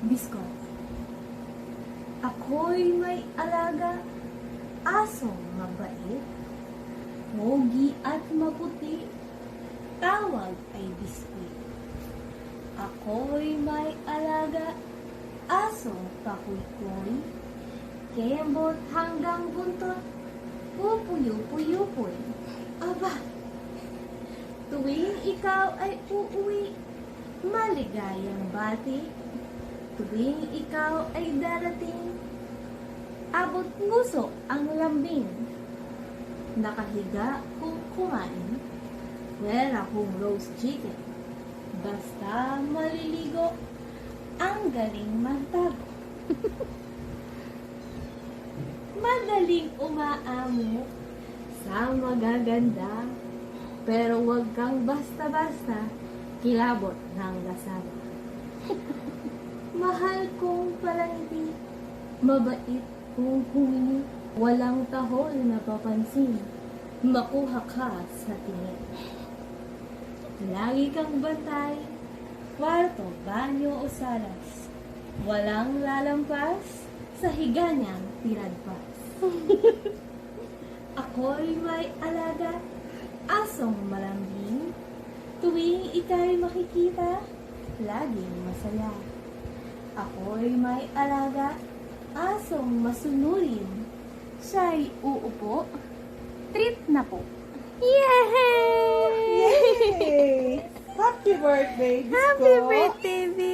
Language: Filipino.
Bisko. Ako'y may alaga, asong mabait, pogi at maputi, tawag ay biskuit. Ako'y may alaga, asong pakuy-kuy, kembot hanggang buntot, pupuyo-puyo-puy. Aba, tuwing ikaw ay uuwi, maligayang bati, tuwing ikaw ay darating, abot nguso ang lambing. Nakahiga kung kumain, wala kung roast chicken. Basta maliligo, ang galing magtago. Madaling umaamo sa magaganda, pero wag kang basta-basta kilabot ng lasada. Mahal kong palangiti, mabait kung humingi, walang tahol na papansin, makuha ka sa tingin. Lagi kang bantay, kwarto, banyo o salas, walang lalampas, sa higa niyang tinadpas. Ako'y may alaga, asong malambing, tuwing ika'y makikita, laging masaya. Ako'y may alaga, asong masunurin, siya'y uupo, treat na po. Yay! Yay! Happy birthday, Bisko! Happy birthday, baby!